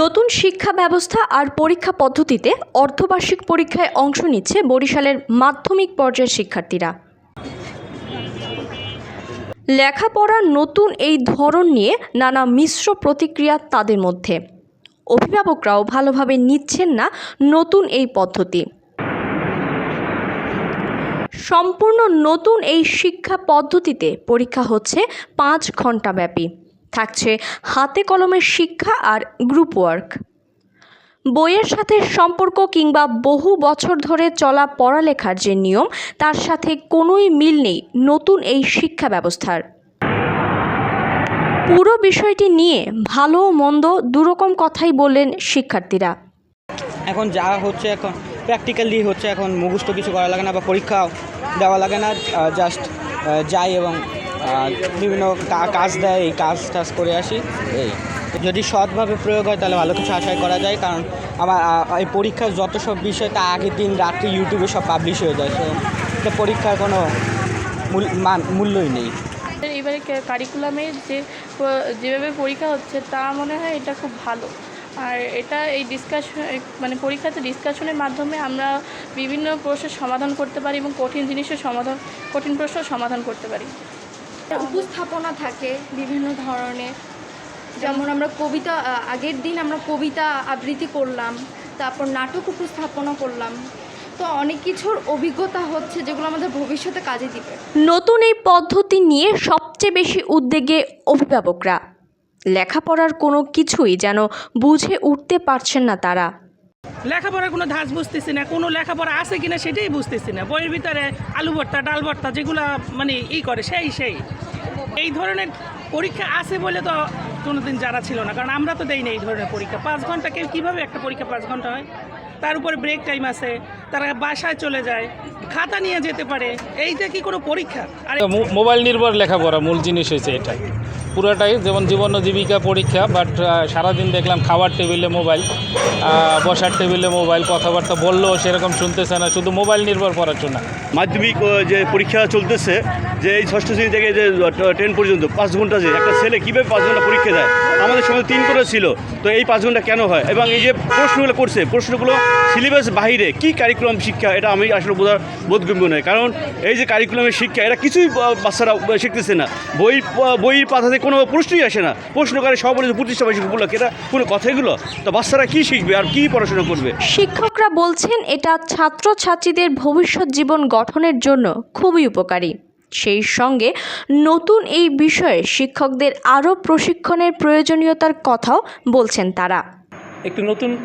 নতুন শিক্ষা ব্যবস্থা আর পরীক্ষা পদ্ধতিতে অর্ধবার্ষিক পরীক্ষায় অংশ নিচ্ছে বরিশালের মাধ্যমিক পর্যায়ের শিক্ষার্থীরা। লেখাপড়ার নতুন এই ধরন নিয়ে নানা মিশ্র প্রতিক্রিয়া তাদের মধ্যে। অভিভাবকরাও ভালোভাবে নিচ্ছেন না নতুন এই পদ্ধতি। সম্পূর্ণ নতুন এই শিক্ষা পদ্ধতিতে পরীক্ষা হচ্ছে পাঁচ ঘণ্টা ব্যাপী থাকছে হাতে কলমের শিক্ষা আর গ্রুপ ওয়ার্ক। বইয়ের সাথে সম্পর্ক কিংবা বহু বছর ধরে চলা পড়ালেখার যে নিয়ম, তার সাথে কোনোই মিল নেই নতুন এই শিক্ষা ব্যবস্থার। পুরো বিষয়টি নিয়ে ভালো মন্দ দুরকম কথাই বললেন শিক্ষার্থীরা। এখন যা হচ্ছে এখন প্র্যাকটিক্যালি হচ্ছে এখন মুখস্থ কিছু করা লাগে না বা পরীক্ষা দেওয়া লাগে না জাস্ট যাই এবং বিভিন্ন কাজ দেয়, এই কাজ টাজ করে আসি, এই। যদি সৎভাবে প্রয়োগ হয় তাহলে ভালো কিছু আশাই করা যায়, কারণ আমার এই পরীক্ষার যত সব বিষয়, তা আগের দিন রাত্রে ইউটিউবে সব পাবলিশ হয়ে যায়, সো পরীক্ষার কোনো মূল্যই নেই। এবারে কারিকুলামের যে যেভাবে পরীক্ষা হচ্ছে, তা মনে হয় এটা খুব ভালো। আর এটা এই ডিসকাশন মানে পরীক্ষাতে ডিসকাশনের মাধ্যমে আমরা বিভিন্ন প্রশ্নের সমাধান করতে পারি এবং কঠিন জিনিসের সমাধান কঠিন প্রশ্নের সমাধান করতে পারি। উপস্থাপনা থাকে বিভিন্ন ধরনের। যেমন আমরা কবিতা আগের দিন আমরা কবিতা আবৃত্তি করলাম তারপর নাটক উপস্থাপনা করলাম। তো অনেক কিছুর অভিজ্ঞতা হচ্ছে যেগুলো আমাদের ভবিষ্যতে কাজে দিবে। নতুন এই পদ্ধতি নিয়ে সবচেয়ে বেশি উদ্বেগে অভিভাবকরা। লেখাপড়ার কোনো কিছুই যেন বুঝে উঠতে পারছেন না তারা। লেখাপড়ার কোনো ধাঁচ বুঝতেছি না, কোনো লেখাপড়া আছে কিনা সেটাই বুঝতেছি না। বইয়ের ভিতরে আলু ভর্তা, ডাল ভর্তা যেগুলো মানে ই করে, সেই সেই। এই ধরনের পরীক্ষা আছে বলে তো কোনোদিন জানা ছিল না, কারণ আমরা তো দেই না এই ধরনের পরীক্ষা। পাঁচ ঘণ্টা কেউ কীভাবে একটা পরীক্ষা পাঁচ ঘণ্টা হয়? তার উপরে ব্রেক টাইম আছে, তারা বাসায় চলে যায়। খাতা নিয়ে যেতে পারে। এইটা কি কোনো পরীক্ষা? আর মোবাইল নির্ভর লেখাপড়া মূল জিনিস হয়েছে এটা পুরোটাই যেমন জীবন ও জীবিকা পরীক্ষা বাট সারাদিন দেখলাম খাওয়ার টেবিলে মোবাইল বসার টেবিলে মোবাইল কথাবার্তা বললেও সেরকম শুনতেছে না শুধু মোবাইল নির্ভর পড়াশোনা মাধ্যমিক যে পরীক্ষা চলতেছে যে এই ষষ্ঠ শ্রেণি থেকে যে টেন পর্যন্ত পাঁচ ঘণ্টা যে একটা ছেলে কীভাবে পাঁচ ঘণ্টা পরীক্ষা দেয়? আমাদের সময় তিন করে ছিল তো এই পাঁচ ঘণ্টা কেন হয়? এবং এই যে প্রশ্নগুলো করছে প্রশ্নগুলো সিলেবাস বাহিরে কি কারিকুলাম শিক্ষা এটা আমি আসলে বোঝার বোধগম্য নয়। কারণ এই যে কারিকুলামের শিক্ষা এটা কিছুই বা- বাচ্চারা শিখতেছে না। বই বইয়ের পাতাতে কোনো প্রশ্নই আসে না। প্রশ্ন করে সব বলে প্রতিষ্ঠা বার্ষিকীগুলো এটা কোনো কথাগুলো তো বাচ্চারা কী শিখবে আর কী পড়াশোনা করবে? শিক্ষকরা বলছেন এটা ছাত্রছাত্রীদের ভবিষ্যৎ জীবন গঠনের জন্য খুবই উপকারী। সেই সঙ্গে নতুন এই বিষয়ে শিক্ষকদের আরও প্রশিক্ষণের প্রয়োজনীয়তার কথাও বলছেন তারা। একটি নতুন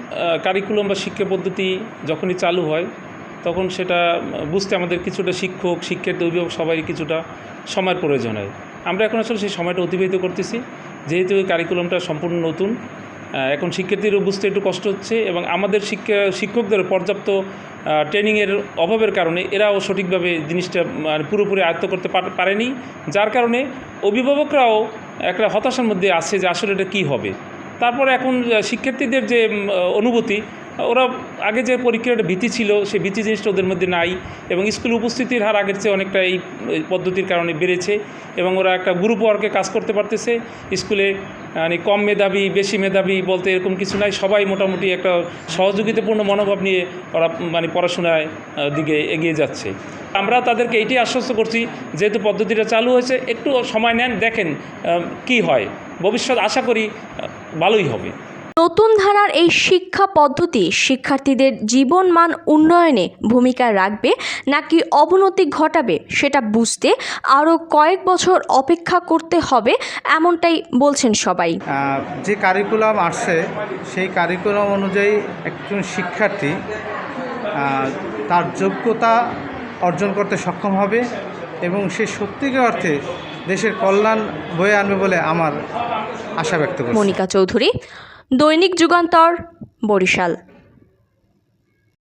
কারিকুলাম বা শিক্ষা পদ্ধতি যখনই চালু হয় তখন সেটা বুঝতে আমাদের কিছুটা শিক্ষক, শিক্ষার্থী, অভিভাবক সবাই কিছুটা সময়ের প্রয়োজন হয়। আমরা এখন আসলে সেই সময়টা অতিবাহিত করতেছি। যেহেতু এই কারিকুলামটা সম্পূর্ণ নতুন এখন শিক্ষার্থীরও বুঝতে একটু কষ্ট হচ্ছে এবং আমাদের শিক্ষা, শিক্ষকদের পর্যাপ্ত ট্রেনিংয়ের অভাবের কারণে এরাও সঠিকভাবে জিনিসটা মানে পুরোপুরি আয়ত্ত করতে পারেনি। যার কারণে অভিভাবকরাও একটা হতাশার মধ্যে আছে যে আসলে এটা কী হবে। তারপরে এখন শিক্ষার্থীদের যে অনুভূতি ওরা আগে যে পরীক্ষার একটা ভীতি ছিল, সেই ভীতি জিনিসটা ওদের মধ্যে নাই এবং স্কুল উপস্থিতির হার আগের চেয়ে অনেকটা এই পদ্ধতির কারণে বেড়েছে এবং ওরা একটা গ্রুপ ওয়ার্কে কাজ করতে পারতেছে। স্কুলে মানে কম মেধাবী, বেশি মেধাবী বলতে এরকম কিছু নাই। সবাই মোটামুটি একটা সহযোগিতাপূর্ণ মনোভাব নিয়ে ওরা মানে পড়াশোনায় দিকে এগিয়ে যাচ্ছে। আমরা তাদেরকে এটাই আশ্বস্ত করছি, যেহেতু পদ্ধতিটা চালু হয়েছে, একটু সময় নেন, দেখেন কি হয়। ভবিষ্যৎ আশা করি ভালোই হবে। নতুন ধারার এই শিক্ষা পদ্ধতি শিক্ষার্থীদের জীবন মান উন্নয়নে ভূমিকা রাখবে নাকি অবনতি ঘটাবে সেটা বুঝতে আরও কয়েক বছর অপেক্ষা করতে হবে এমনটাই বলছেন সবাই। যে কারিকুলাম আসছে সেই কারিকুলাম অনুযায়ী একজন শিক্ষার্থী তার যোগ্যতা অর্জন করতে সক্ষম হবে এবং সে সত্যিকার অর্থে দেশের কল্যাণ বয়ে আনবে বলে আমার আশা ব্যক্ত করছি। মনিকা চৌধুরী দৈনিক যুগান্তর বরিশাল।